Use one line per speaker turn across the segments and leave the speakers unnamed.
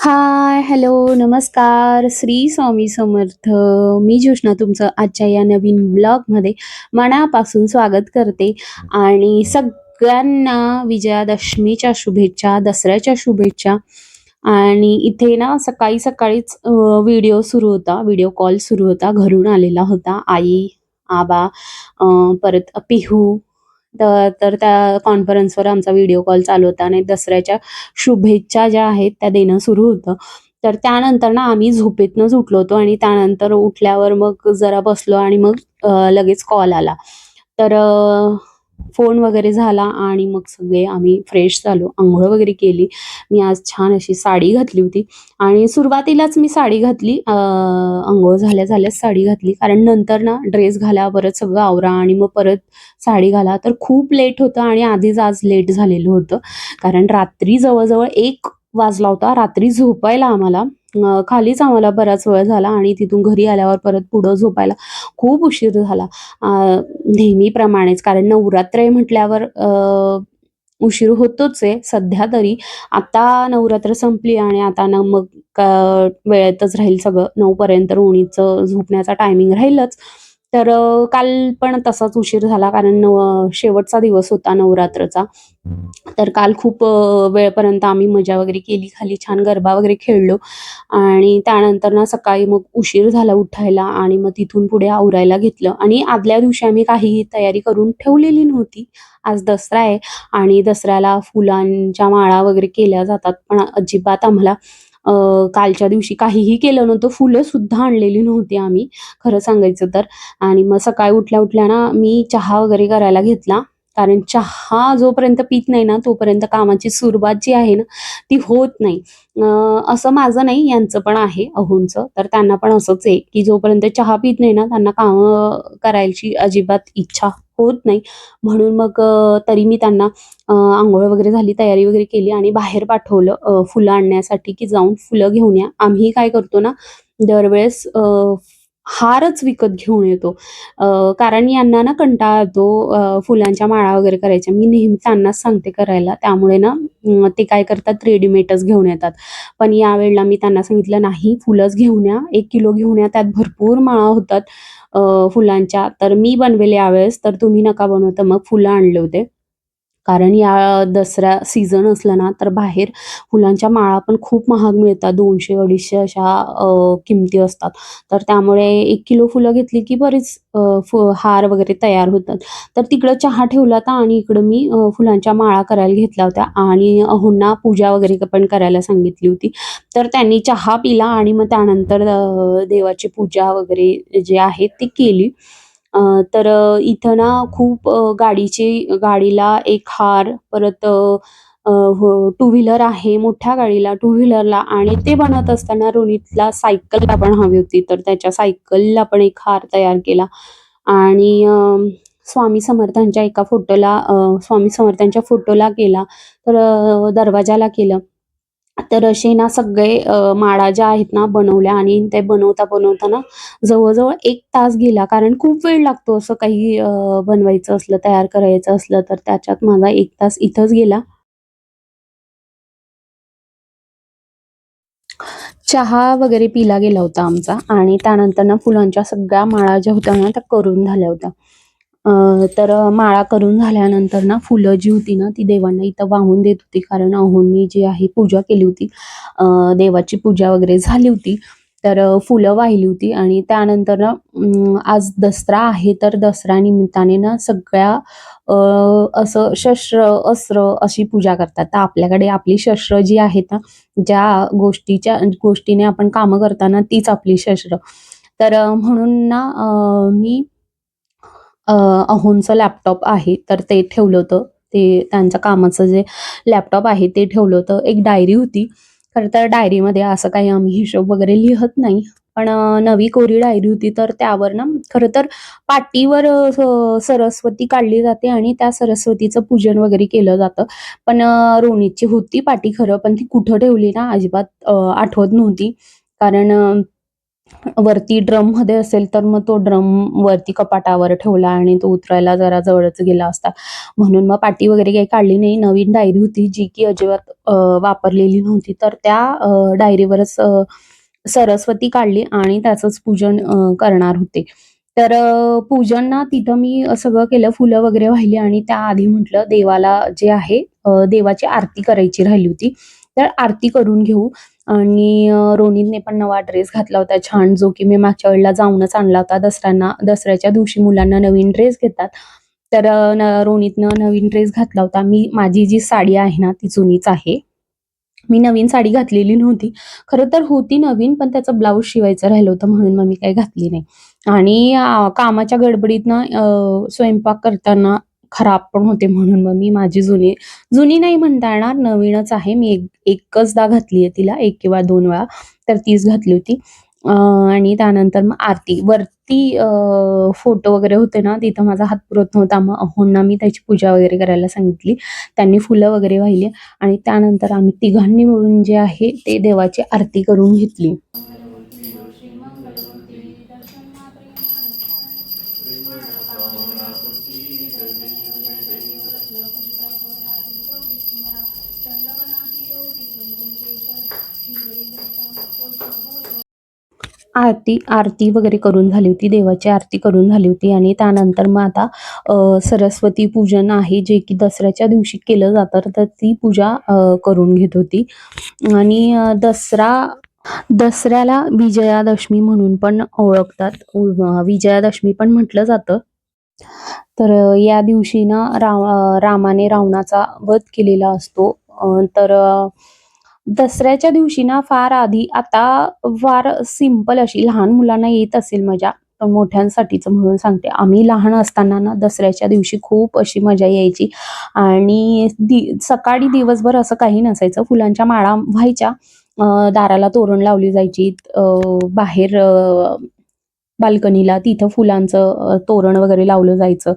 हाय, hello, नमस्कार. श्री स्वामी समर्थ. मी ज्योष्णा तुमचं आजच्या या नवीन ब्लॉगमध्ये मनापासून स्वागत करते आणि सगळ्यांना विजयादशमीच्या शुभेच्छा, दसऱ्याच्या शुभेच्छा आणि इथे ना सकाळी सकाळीच व्हिडिओ सुरू होता, व्हिडिओ कॉल सुरू होता. घरून आलेला होता. आई, आबा, परत पिहू तर त्या कॉन्फरन्सवर आमचा व्हिडिओ कॉल चालू होता आणि दसऱ्याच्या शुभेच्छा ज्या आहेत त्या देणं सुरू होतं. तर त्यानंतर ना आम्ही झोपेतनंच उठलो होतो आणि त्यानंतर उठल्यावर मग जरा बसलो आणि मग लगेच कॉल आला. तर फोन वगैरे झाला आणि मग सगळे आम्ही फ्रेश झालो. आंघोळ वगैरे केली. मी आज छान अशी साडी घातली होती आणि सुरुवातीलाच मी साडी घातली. आंघोळ झाल्या झाल्याच साडी घातली. कारण नंतर ना ड्रेस घाला, परत सगळं आवरा आणि मग परत साडी घाला. तर खूप लेट होतं आणि आधीच आज लेट झालेलं होतं. कारण रात्री जवळजवळ एक वाजला होता. रात्री झोपायला आम्हाला खालीच आम्हाला बराच वेळ झाला आणि तिथून घरी आल्यावर परत पुढं झोपायला खूप उशीर झाला. नेहमीप्रमाणेच कारण नवरात्र म्हटल्यावर उशीर होतोच आहे सध्या तरी. आता नवरात्र संपली आणि आता ना मग वेळेतच राहील सगळं 9 पर्यंत झोपण्याचा टायमिंग राहीलच. तर काल पण तसाच उशीर झाला कारण शेवटचा दिवस होता नवरात्रचा. तर काल खूप वेळपर्यंत आम्ही मजा वगैरे केली. खाली छान गरबा वगैरे खेळलो आणि त्यानंतर ना सकाळी मग उशीर झाला उठायला आणि मग तिथून पुढे आवरायला घेतलं आणि आदल्या दिवशी आम्ही काहीही तयारी करून ठेवलेली नव्हती. आज दसरा आहे आणि दसऱ्याला फुलांच्या माळा वगैरे केल्या जातात. पण अजिबात आम्हाला कालच्या दिवशी काहीही केलं नव्हतं. फुलं सुद्धा आणलेली नव्हती आम्ही खरं सांगायचं तर आणि मग सकाळी उठल्या-उठल्या ना मी चहा वगैरे करायला घेतला. कारण चहा जोपर्यंत पीत नाही ना, तोपर्यंत कामाची सुरुवात जी आहे ना, ती होत नाही. असं माझं नाही यांचं पण आहे अहूंचं तर त्यांना पण असंच आहे, की जोपर्यंत चहा पीत नाही ना, त्यांना कामं करायची अजिबात इच्छा होत नाही. म्हणून मग तरी मी त्यांना आंघोळ वगैरे झाली, तयारी वगैरे केली आणि बाहेर पाठवलं फुलं आणण्यासाठी, की जाऊन फुलं घेऊन या. आम्ही काय करतो ना, दरवेळेस हारच विकत घेऊन येतो. कारण यांना ना कंटाळा येतो फुलांच्या माळा वगैरे करायच्या. मी नेहमी त्यांनाच सांगते करायला. त्यामुळे ना ते काय करतात रेडीमेडच घेऊन येतात. पण यावेळेला मी त्यांना सांगितलं, "नाही, फुलंच घेऊन या. एक किलो घेऊन या. त्यात भरपूर माळा होतात फुलांच्या. तर मी बनवेल यावेळेस, तर तुम्ही नका बनवता मग फुलं आणले होते. कारण या दसरा सीझन असला ना, तर बाहेर फुलांच्या माळा पण खूप महाग मिळतात. दोनशे अडीचशे अशा किमती असतात. तर त्यामुळे एक किलो फुलं घेतली, की बरीच फु हार वगैरे तयार होतात. तर तिकडं चहा ठेवला होता आणि इकडं मी फुलांच्या माळा करायला घेतल्या होत्या आणि अहोंना पूजा वगैरे पण करायला सांगितली होती. तर त्यांनी चहा पिला आणि मग त्यानंतर देवाची पूजा वगैरे जे आहे ती केली. तर इथं ना खूप गाडीची गाडीला एक हार, परत हो टू व्हीलर आहे, मोठ्या गाडीला, टू व्हीलरला आणि ते बनवत असताना रोनितला सायकलला पण हवी होती. तर त्याच्या सायकलला पण एक हार तयार केला आणि स्वामी समर्थांच्या एका फोटोला स्वामी समर्थांच्या फोटोला केला. तर दरवाजाला केलं. तर असे ना सगळे माळा ज्या आहेत ना बनवल्या आणि ते बनवता-बनवता ना जवळ-जवळ 1 तास गेला. कारण खूप वेळ लागतो असं काही बनवायचं असलं, तयार करायचं असलं, तर त्याच्यात माझा एक तास इथंच गेला. चहा वगैरे पिला गेला होता आमचा आणि त्यानंतर ना फुलांच्या सगळ्या माळा ज्या होत्या ना, त्या करून झाल्या होत्या. तर माळा करून झाल्यानंतर ना फुलं जी होती ना, ती देवांना इथं वाहून देत होती. कारण अहोंनी जी आहे पूजा केली होती. देवाची पूजा वगैरे झाली होती. तर फुलं वाहिली होती आणि त्यानंतर ना आज दसरा आहे, तर दसरा निमित्ताने ना सगळ्या असं शस्त्र, अस्त्र अशी पूजा करतात. तर आपल्याकडे आपली शस्त्र जी आहेत ना, ज्या गोष्टीच्या गोष्टीने आपण कामं करताना तीच आपली शस्त्र. तर म्हणून ना मी अहोंचं लॅपटॉप आहे, तर ते ठेवलं होतं. ते त्यांच्या कामाचं जे लॅपटॉप आहे ते ठेवलं होतं. एक डायरी होती. खरं तर डायरीमध्ये असं काही आम्ही हिशोब वगैरे लिहत नाही. पण नवी कोरी डायरी होती, तर त्यावर ना खरं तर पाटीवर सरस्वती काढली जाते आणि त्या सरस्वतीचं पूजन वगैरे केलं जातं. पण अ, रोनीतची होती पाटी खरं, पण ती कुठं ठेवली ना अजिबात आठवत नव्हती. कारण वरती ड्रममध्ये असेल तर मग तो ड्रम वरती कपाटावर ठेवला आणि तो उतरायला जरा जवळच गेला असता. म्हणून मग पाटी वगैरे काही काढली नाही. नवीन डायरी होती जी की अजिबात वापरलेली नव्हती. तर त्या डायरीवरच सरस्वती काढली आणि त्याचंच पूजन करणार होते. तर पूजन ना तिथं मी सगळं केलं. फुलं वगैरे वाहिली आणि त्याआधी म्हटलं देवाला जे आहे देवाची आरती करायची राहिली होती. तर आरती करून घेऊ. आणि अ, रोनितने पण नवा ड्रेस घातला होता छान जो की मी मागच्या वेळेला जाऊनच आणला होता दसऱ्यांना दसऱ्याच्या दिवशी मुलांना नवीन ड्रेस घेतात. तर न रोनितनं नवीन ड्रेस घातला होता. मी माझी जी साडी आहे ना ती जुनीच आहे. मी नवीन साडी घातलेली नव्हती. खरं तर होती नवीन पण त्याचं ब्लाऊज शिवायचं राहिलं होतं म्हणून मग मी काही घातली नाही. आणि कामाच्या गडबडीतनं स्वयंपाक करताना खराब पण होते म्हणून मग मी माझी जुनी जुनी नाही म्हणता येणार नवीनच आहे. मी एक एकचदा घातली आहे तिला एक किंवा दोन वेळा तर तीच घातली होती. आणि त्यानंतर मग आरती. वरती फोटो वगैरे होते ना तिथं माझा हात पुरत नव्हता. मग अहोंना मी त्याची पूजा वगैरे करायला सांगितली. त्यांनी फुलं वगैरे वाहिली. आणि त्यानंतर आम्ही तिघांनी मिळून जे आहे ते देवाची आरती करून घेतली. आरती आरती वगैरे करून झाली होती देवाची आरती करून झाली होती आणि त्यानंतर मग आता सरस्वती पूजन आहे जे की दसऱ्याच्या दिवशी केलं जातं तर ती पूजा करून घेत होती. आणि दसरा दसऱ्याला विजयादशमी म्हणून पण ओळखतात. विजयादशमी पण म्हटलं जातं. तर या दिवशी ना राव रामाने रावणाचा वध केलेला असतो. तर दसऱ्याच्या दिवशी ना फार आधी आता फार सिंपल अशी लहान मुलांना येत असेल मजा मोठ्यांसाठीच म्हणून सांगते. आम्ही लहान असताना ना दसऱ्याच्या दिवशी खूप अशी मजा यायची. आणि दि सकाळी दिवसभर असं काही नसायचं. फुलांच्या माळा व्हायच्या. दाराला तोरण लावली जायची. बाहेर बाल्कनीला तिथं फुलांचं तोरण वगैरे लावलं जायचं.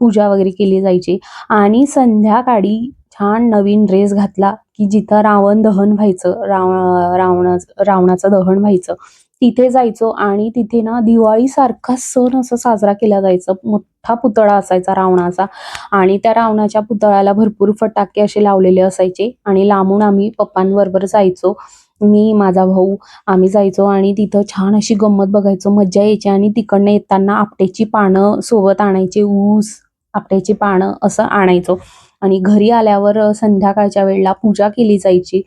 पूजा वगैरे केली जायची. आणि संध्याकाळी छान नवीन ड्रेस घातला. की जिथं रावण दहन व्हायचं राव रावणा रावणाचं दहन व्हायचं तिथे जायचो आणि तिथे ना दिवाळीसारखा सण असं साजरा केला जायचा. मोठा पुतळा असायचा रावणाचा आणि त्या रावणाच्या पुतळ्याला भरपूर फटाके असे लावलेले असायचे आणि लांबून आम्ही पप्पांबरोबर जायचो. मी माझा भाऊ आम्ही जायचो आणि तिथं छान अशी गंमत बघायचो. मज्जा यायची आणि तिकडनं येताना आपट्याची पानं सोबत आणायचे ऊस आपट्याची पानं असं आणायचो. आणि घरी आल्यावर संध्याकाळच्या वेळेला पूजा केली जायची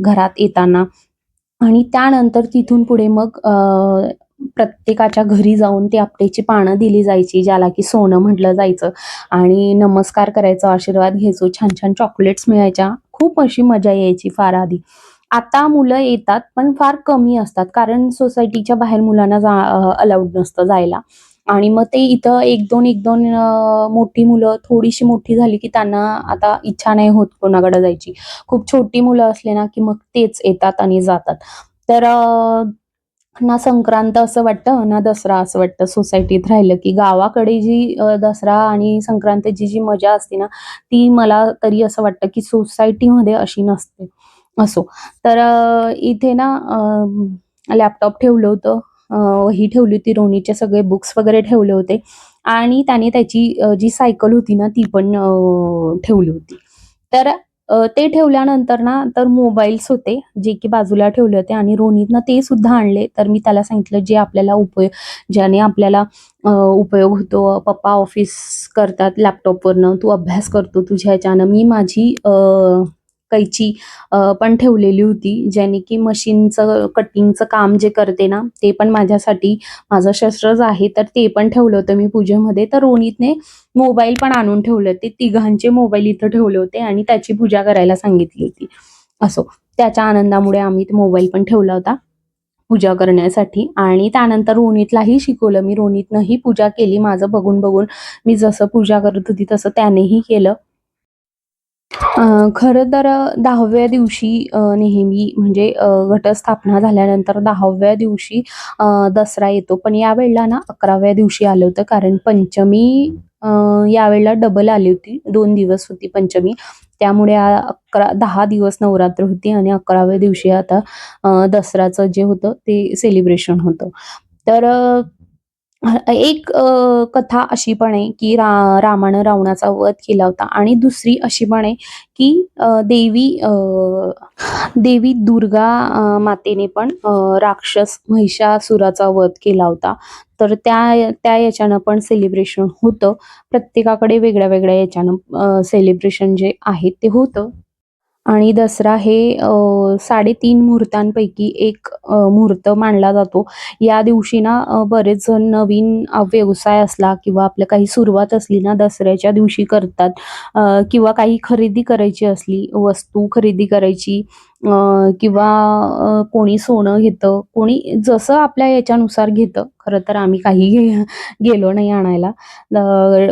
घरात येताना. आणि त्यानंतर तिथून पुढे मग अ, प्रत्येकाच्या घरी जाऊन ती आपटेची पानं दिली जायची ज्याला की सोनं म्हटलं जायचं. आणि नमस्कार करायचो आशीर्वाद घ्यायचो छान छान चॉकलेट्स मिळायच्या. खूप अशी मजा यायची फार आधी. आता मुलं येतात पण फार कमी असतात कारण सोसायटीच्या बाहेर मुलांना जा अलाउड नसतं जायला. आणि मग ते इथं एक दोन एक दोन मोठी मुलं थोडीशी मोठी झाली की त्यांना आता इच्छा नाही होत कोणाकडे जायची. खूप छोटी मुलं असले ना की मग तेच येतात आणि जातात. तर ना संक्रांत असं वाटतं ना दसरा असं वाटतं सोसायटीत राहिलं की गावाकडे जी दसरा आणि संक्रांतीची जी मजा असते ना ती मला तरी असं वाटतं की सोसायटीमध्ये अशी नसते. असो. तर इथे ना लॅपटॉप ठेवलं होतं. ही वही ठेवली होती रोनीचे सगळे बुक्स वगैरे ठेवले होते. आणि त्याने त्याची जी सायकल होती ना ती पण ठेवली होती. तर ते ठेवल्यानंतर ना तर मोबाईल्स होते जे की बाजूला ठेवले होते आणि रोनीतनं ते सुद्धा आणले. तर मी त्याला सांगितलं जे आपल्याला उपयोग ज्याने आपल्याला उपयोग होतो पप्पा ऑफिस करतात लॅपटॉपवरनं तू अभ्यास करतो तुझ्या ह्याच्यानं. मी माझी कैची पण ठेवलेली होती ज्याने की मशीनचं कटिंगचं काम जे करते ना ते पण माझ्यासाठी माझं शस्त्रच आहे तर ते पण ठेवलं होतं मी पूजेमध्ये. तर रोनितने मोबाईल पण आणून ठेवले होते. तिघांचे मोबाईल इथं ठेवले होते आणि त्याची पूजा करायला सांगितली होती. असो त्याच्या आनंदामुळे आम्ही मोबाईल पण ठेवला होता पूजा करण्यासाठी. आणि त्यानंतर रोनितलाही शिकवलं. मी रोनितनंही पूजा केली. माझं बघून बघून मी जसं पूजा करत होती तसं त्यानेही केलं. खरं तर दहाव्या दिवशी नेहमी म्हणजे घटस्थापना झाल्यानंतर 10व्या दिवशी दसरा येतो. पण यावेळेला ना 11व्या दिवशी आलं होतं कारण पंचमी यावेळेला डबल आली होती. दोन दिवस होती पंचमी. त्यामुळे अकरा दहा दिवस नवरात्र होती आणि 11व्या दिवशी आता दसऱ्याचं जे होतं ते सेलिब्रेशन होतं. तर एक कथा अशी पण आहे, की रा रामानं रावणाचा वध केला होता आणि दुसरी अशी पण आहे, की देवी देवी दुर्गा मातेने पण राक्षस महिषासुराचा वध केला होता. तर त्या त्या याच्यानं पण सेलिब्रेशन होतं. प्रत्येकाकडे वेगळ्या-वेगळ्या याच्यानं सेलिब्रेशन जे आहे ते होतं. आणि दसरा हे साडेतीन मुहूर्तांपैकी एक मुहूर्त मानला जातो. या दिवशी ना बरेच जण नवीन व्यवसाय असला किंवा आपलं काही सुरुवात असली ना दसऱ्याच्या दिवशी करतात किंवा काही खरेदी करायची असली, वस्तू खरेदी करायची किंवा कोणी सोनं घेतं, कोणी जसं आपल्या याच्यानुसार घेतं. खरं तर आम्ही काही घे गेलो नाही आणायला.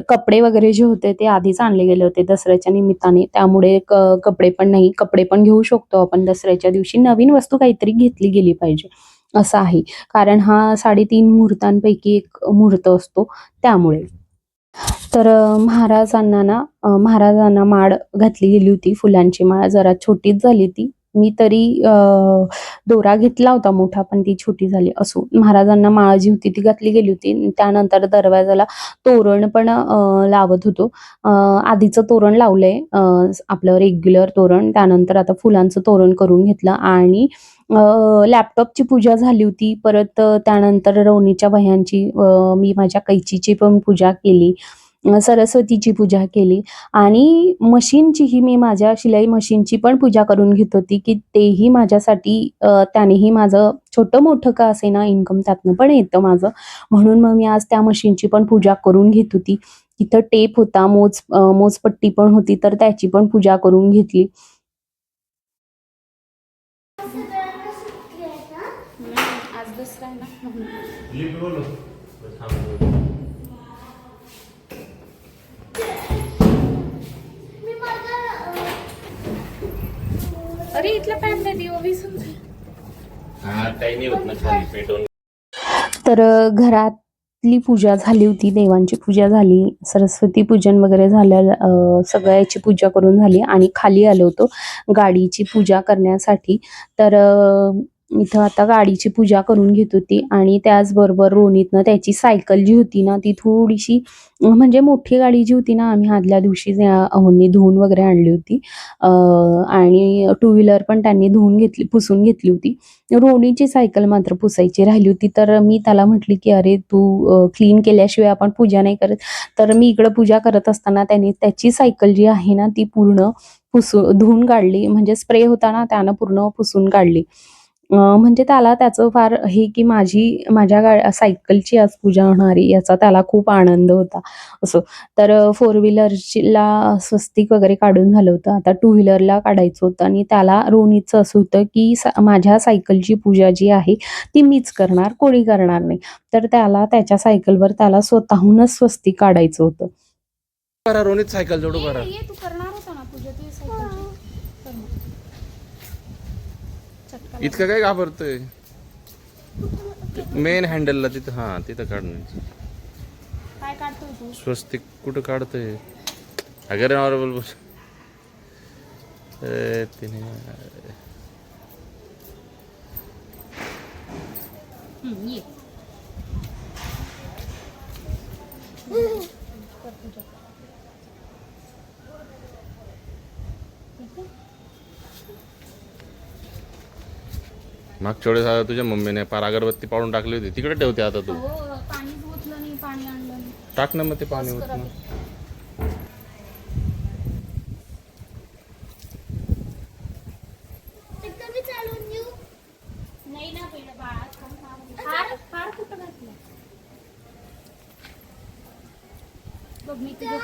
कपडे वगैरे जे होते ते आधीच आणले गेले होते दसऱ्याच्या निमित्ताने. त्यामुळे क कपडे पण नाही, कपडे पण घेऊ शकतो आपण दसऱ्याच्या दिवशी. नवीन वस्तू काहीतरी घेतली गेली पाहिजे, असं आहे. कारण हा 3.5 मुहूर्तांपैकी एक मुहूर्त असतो त्यामुळे. तर महाराजांना ना महाराजांना माळ घातली गेली होती, फुलांची माळ. जरा छोटीच झाली ती. मी तरी दोरा घेतला होता मोठा, पण ती छोटी झाली. असो, महाराजांना माळ जी होती ती घातली गेली होती. त्यानंतर दरवाजाला तोरण पण लावत होतो. आधीचं तोरण लावलंय आपलं रेग्युलर तोरण. त्यानंतर आता फुलांचं तोरण करून घेतलं आणि लॅपटॉपची पूजा झाली होती. परत त्यानंतर रोणीच्या वह्यांची मी माझ्या कैचीची पण पूजा केली. सरस्वतीची पूजा केली आणि मशीनचीही मी माझ्या शिलाई मशीनची पण पूजा करून घेत होती, की तेही माझ्यासाठी त्यानेही माझं छोटं-मोठं का असेना इन्कम त्यातनं पण येतं माझं. म्हणून मग मी आज त्या मशीनची पण पूजा करून घेत होती. तिथं टेप होता, मोज मोजपट्टी पण होती, तर त्याची पण पूजा करून घेतली. अरे इथला पॅन नाही दिव विसरून
हा काही नाही होत ना खाली पेटवून
तर घरातली पूजा झाली होती, देवांची पूजा झाली, सरस्वती पूजन वगैरे झालं. सगळ्याची पूजा करून झाली आणि खाली आलो होतो गाडीची पूजा करण्यासाठी. तर इथं आता गाडीची पूजा करून घेत होती आणि त्याचबरोबर रोनीतनं त्याची सायकल जी होती ना, ती थोडीशी म्हणजे मोठी गाडी जी होती ना, आम्ही आदल्या दिवशी अहोंनी धुवून वगैरे आणली होती. आणि टू व्हीलर पण त्यांनी धुवून घेतली पुसून घेतली होती. रोनीची सायकल मात्र पुसायची राहिली होती. तर मी त्याला म्हटली, की "अरे, तू क्लीन केल्याशिवाय आपण पूजा नाही करत." तर मी इकडं पूजा करत असताना त्याने त्याची सायकल जी आहे ना, ती पूर्ण पुसू धुवून काढली. म्हणजे स्प्रे होता ना, त्यानं पूर्ण पुसून काढली. म्हणजे त्याला त्याचं फार हे, की माझी माझ्या गा सायकलची आज पूजा होणार आहे याचा त्याला खूप आनंद होता, असं. तर फोर व्हीलरला स्वस्तिक वगैरे काढून झालं होतं. आता टू व्हीलरला काढायचं होतं आणि त्याला रोनीचं असं होतं, की सा माझ्या सायकलची पूजा जी आहे, ती मीच करणार, कोणी करणार नाही. तर त्याला त्याच्या सायकलवर त्याला स्वतःहूनच स्वस्तिक काढायचं होतं.
रोनित सायकल जोडू करा
ये तू करणार होता ना पूजा तुझी सायकलची
इतकं काय घाबरतोय? मेन हँडलला तिथं हा तिथं काढण्याचं
काय काढतोय तू?
स्वस्तिक कुठं काढतोय? अगर नॉर्मल बस अरे तिने.
ये.
मागच्या वेळेस आता तुझ्या मम्मीने पार अगरबत्ती पाडून टाकली होती. तिकडे ठेवते आता तू.
हो नाही पाणी आणलं
टाक ना मग ते पाणी
बस करा
उतनं.
नाही ना पहिलं बाळा हार हार कुठं घातलं बघ मी तुझ्या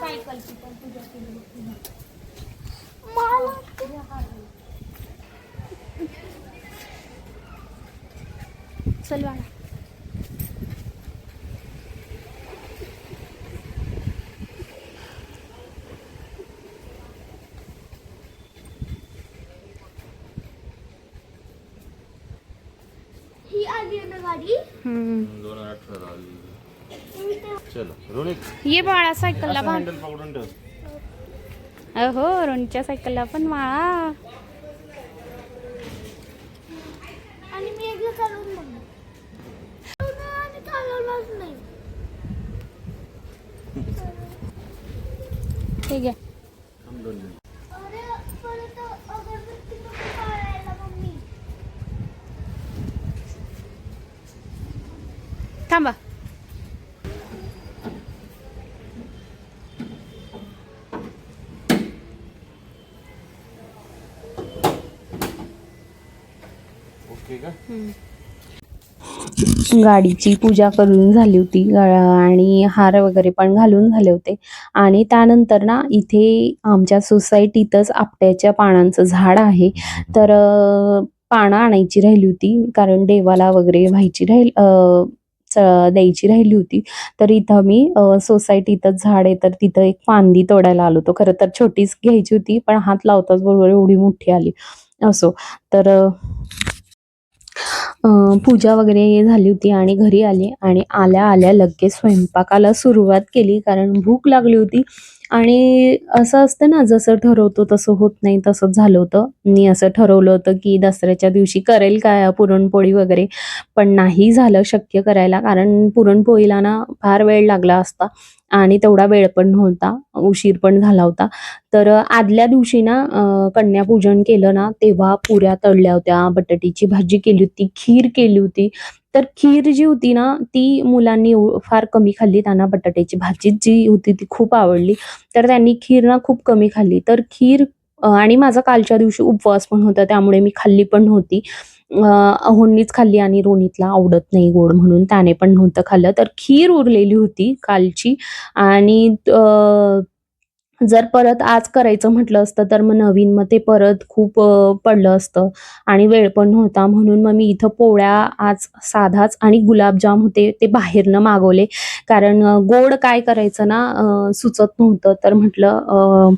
सायकलची पण पूजा केली बघ तुझ्या. तुझ्या हार. चल बाळा
गाडी
हम्म.
दोन हजार अठरा आली चलो
ये बाळा सायकलला
हँडल पकडून ठेव.
अहो रोनीच्या सायकलला पण माळा
आणि मी एकदा चालवून बघ आणि चालवलंच नाही.
ठीक आहे
थांब दोन मिनिट.
अरे परत अगरबत्ती नको पाळायला मम्मी
थांबा
ओके का
गाडीची पूजा करून झाली होती आणि हार वगैरे पण घालून झाले होते. आणि त्यानंतर ना इथे आमच्या सोसायटीतच आपट्याच्या पानांचं झाड आहे. तर पानं आणायची राहिली होती कारण देवाला वगैरे व्हायची राहील द्यायची राहिली होती. तर इथं मी सोसायटीतच झाड आहे तर तिथं एक फांदी तोडायला आलो होतो. खरं तर छोटीच घ्यायची होती पण हात लावताच बरोबर एवढी मोठी आली. असो. तर पूजा वगैरे झाली होती आणि घरी आली आणि आल्या आल्या लगेच स्वयंपाकाला सुरुवात केली कारण भूक लागली होती. आणि असं असतं ना जसं ठरवतो तसं होत नाही तसंच झालं होतं. मी असं ठरवलं होतं की दसऱ्याच्या दिवशी करेल काय पुरणपोळी वगैरे पण नाही झालं शक्य करायला कारण पुरणपोळीला ना फार वेळ लागला असता. आणि तेवढा वेळ पण नव्हता उशीर पण झाला होता. तर आदल्या दिवशी ना कन्यापूजन केलं ना तेव्हा पुऱ्या तळल्या होत्या बटाट्याची भाजी केली होती खीर केली होती. तर खीर जी होती ना ती मुलांनी फार कमी खाल्ली. त्यांना बटाट्याची भाजी जी होती ती खूप आवडली. तर त्यांनी खीर ना खूप कमी खाल्ली. तर खीर आणि माझा कालच्या दिवशी उपवास पण होता त्यामुळे मी खाल्ली पण नव्हती. अहोंनीच खाल्ली आणि रोनीतला आवडत नाही गोड म्हणून. त्याने पण नव्हतं खाल्लं. तर खीर उरलेली होती कालची. आणि जर परत आज करायचं म्हटलं असतं तर मग नवीन मग ते परत खूप पडलं असतं. आणि वेळ पण नव्हता. म्हणून मग मी इथं पोळ्या आज साधाच आणि गुलाबजाम होते ते बाहेरनं मागवले. कारण गोड काय करायचं ना सुचत नव्हतं. तर म्हटलं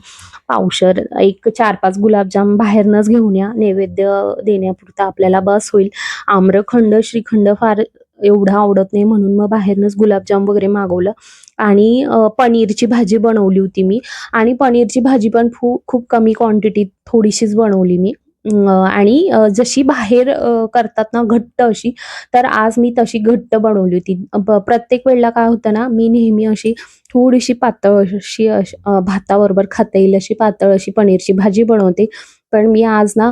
पावशर एक चार पाच गुलाबजाम बाहेरनंच घेऊन या. नैवेद्य देण्यापुरता आपल्याला बस होईल. आम्रखंड श्रीखंड फार एवढं आवडत नाही म्हणून मग बाहेरनंच गुलाबजाम वगैरे मागवलं. आणि पनीरची भाजी बनवली होती मी. आणि पनीरची भाजी पण खूप खूप कमी क्वांटिटीत थोडीशीच बनवली मी. आणि जशी बाहेर करतात ना घट्ट अशी तर आज मी तशी घट्ट बनवली होती. प्रत्येक वेळेला काय होतं ना मी नेहमी अशी थोडीशी पातळ अशी भाताबरोबर खाता येईल अशी पातळ अशी पनीरची भाजी बनवते. पण मी आज ना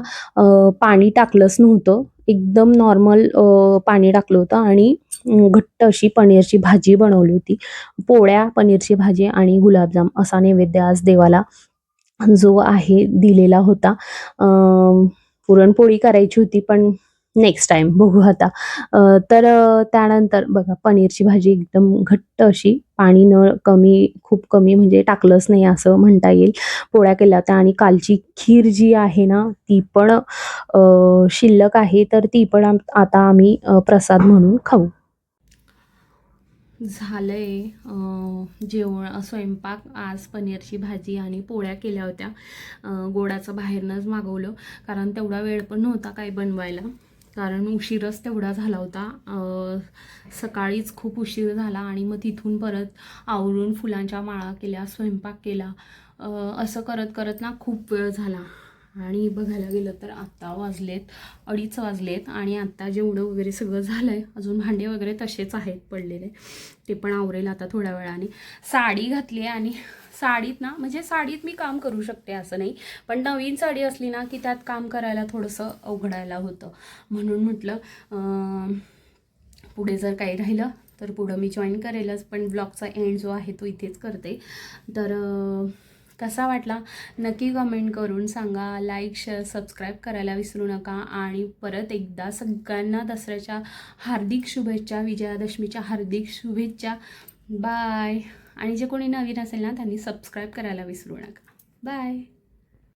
पाणी टाकलंच नव्हतं. एकदम नॉर्मल पाणी टाकलं होतं आणि घट्ट अशी पनीरची भाजी बनवली होती. पोळ्या पनीरची भाजी आणि गुलाबजाम असा नैवेद्य आज देवाला जो आहे दिलेला होता. पुरणपोळी करायची होती पण नेक्स्ट टाइम बघू आता. तर त्यानंतर बघा पनीरची भाजी एकदम घट्ट अशी पाणी न कमी खूप कमी म्हणजे टाकलंच नाही असं म्हणता येईल. पोळ्या केल्या होत्या आणि कालची खीर जी आहे ना ती पण शिल्लक आहे तर ती पण आता आम्ही प्रसाद म्हणून खाऊ. झालं आहे जेवण स्वयंपाक आज पनीरची भाजी आणि पोळ्या केल्या होत्या. गोडाचं बाहेरनंच मागवलं कारण तेवढा वेळ पण नव्हता काय बनवायला. कारण उशीरच तेवढा झाला होता. सकाळीच खूप उशीर झाला आणि मग तिथून परत आवरून फुलांच्या माळा केल्या स्वयंपाक केला. असं करत करत ना खूप वेळ झाला. आणि बघायला गेलं तर आत्ता वाजलेत अडीच वाजलेत आणि आत्ता जेवढं वगैरे सगळं झालं आहे अजून भांडे वगैरे तसेच आहेत पडलेले. ते पण आवरेल आता थोड्या वेळाने. साडी घातली आहे आणि साडीत ना म्हणजे साडीत मी काम करू शकते असं नाही पण नवीन साडी असली ना की त्यात काम करायला थोडंसं अवघडायला होतं. म्हणून म्हटलं पुढे जर काही राहिलं तर पुढं मी जॉईन करेलच पण ब्लॉगचा एंड जो आहे तो इथेच करते. तर कसा वाटला नक्की कमेंट करून सांगा. लाईक शेअर सबस्क्राईब करायला विसरू नका. आणि परत एकदा सगळ्यांना दसऱ्याच्या हार्दिक शुभेच्छा विजयादशमीच्या हार्दिक शुभेच्छा. बाय आणि जे कोणी नवीन असेल ना त्यांनी सबस्क्राईब करायला विसरू नका. बाय